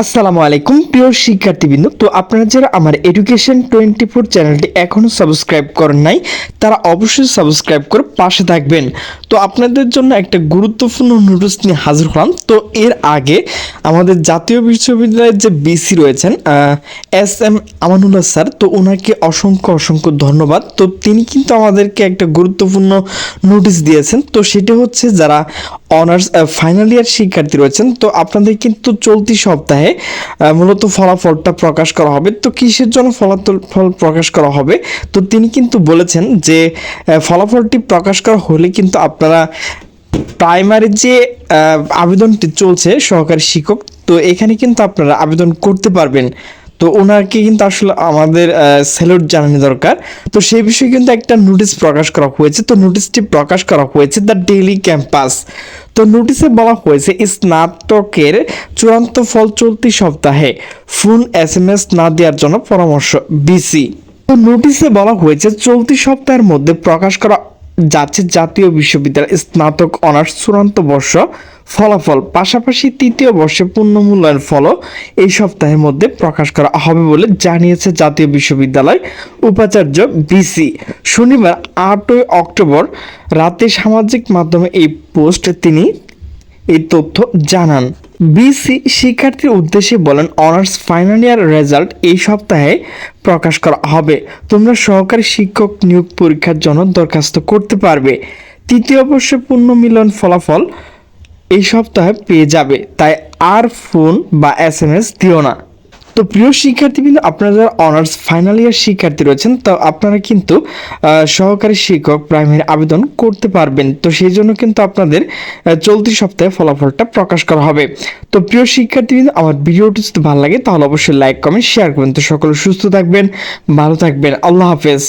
আসসালামু আলাইকুম, প্রিয় শিক্ষার্থীবৃন্দ। তো আপনারা যারা আমার এডুকেশন টোয়েন্টি ফোর চ্যানেলটি এখনও সাবস্ক্রাইব করেন নাই, তারা অবশ্যই সাবস্ক্রাইব করে পাশে থাকবেন। তো আপনাদের জন্য একটা গুরুত্বপূর্ণ নোটিশ নিয়ে হাজির হলাম। তো এর আগে আমাদের জাতীয় বিশ্ববিদ্যালয়ের যে বিসি রয়েছেন এস এম আমানুল্লাহ স্যার, তো ওনাকে অসংখ্য অসংখ্য ধন্যবাদ। তো তিনি কিন্তু আমাদেরকে একটা গুরুত্বপূর্ণ নোটিশ দিয়েছেন। তো সেটা হচ্ছে যারা অনার্স ফাইনাল ইয়ার শিক্ষার্থী রয়েছেন, তো আপনাদের কিন্তু চলতি সপ্তাহে মূলত ফলাফলটা প্রকাশ করা হবে। তো কিসের জন্য ফলাফল ফল প্রকাশ করা হবে? তো তিনি কিন্তু বলেছেন যে ফলাফলটি প্রকাশ করা হলে কিন্তু আপনারা প্রাইমারি যে আবেদনটি চলছে সহকারী শিক্ষক, তো এখানে কিন্তু আপনারা আবেদন করতে পারবেন। তো ওনাকে কিন্তু আসলে আমাদের স্যালুট জানানো দরকার। তো সেই বিষয়ে কিন্তু একটা নোটিশ প্রকাশ করা হয়েছে। তো নোটিশটি প্রকাশ করা হয়েছে দ্য ডেইলি ক্যাম্পাস তো নোটিশে বলা হয়েছে, স্নাতকের চূড়ান্ত ফল চলতি সপ্তাহে ফোন এস এম এস না দেওয়ার জন্য পরামর্শ বিসি তো নোটিশে বলা হয়েছে, চলতি সপ্তাহের মধ্যে প্রকাশ করা যাচ্ছে জাতীয় বিশ্ববিদ্যালয় স্নাতক অনার্স চূড়ান্ত বর্ষ ফলাফল। পাশাপাশি তৃতীয় বর্ষে পূর্ণ মূল্যায়ন ফলও এই সপ্তাহের মধ্যে প্রকাশ করা হবে বলে জানিয়েছে জাতীয় বিশ্ববিদ্যালয় উপাচার্য বিসি। শনিবার আটই অক্টোবর রাতে সামাজিক মাধ্যমে এই পোস্ট তিনি এই তথ্য জানান। বিসি শিক্ষার্থীর উদ্দেশ্যে বলেন অনার্স ফাইনাল ইয়ার রেজাল্ট এই সপ্তাহে প্রকাশ করা হবে। তোমরা সহকারী শিক্ষক নিয়োগ পরীক্ষার জন্য দরখাস্ত করতে পারবে। তৃতীয় বর্ষে পূর্ণ মিলন ফলাফল এই সপ্তাহে পেয়ে যাবে। তাই আর ফোন বা এস এম এস দিও না। তো প্রিয় শিক্ষার্থীবৃন্দ আপনারা যারা অনার্স ফাইনাল ইয়ার শিক্ষার্থী রয়েছেন, তো আপনারা কিন্তু সহকারী শিক্ষক প্রাইমারি আবেদন করতে পারবেন। তো সেই জন্য কিন্তু আপনাদের চলতি সপ্তাহে ফলাফলটা প্রকাশ করা হবে। তো প্রিয় শিক্ষার্থীবৃন্দ আমার ভিডিওটি যদি ভালো লাগে, তাহলে অবশ্যই লাইক কমেন্ট শেয়ার করবেন। তো সকলে সুস্থ থাকবেন, ভালো থাকবেন। আল্লাহ হাফেজ।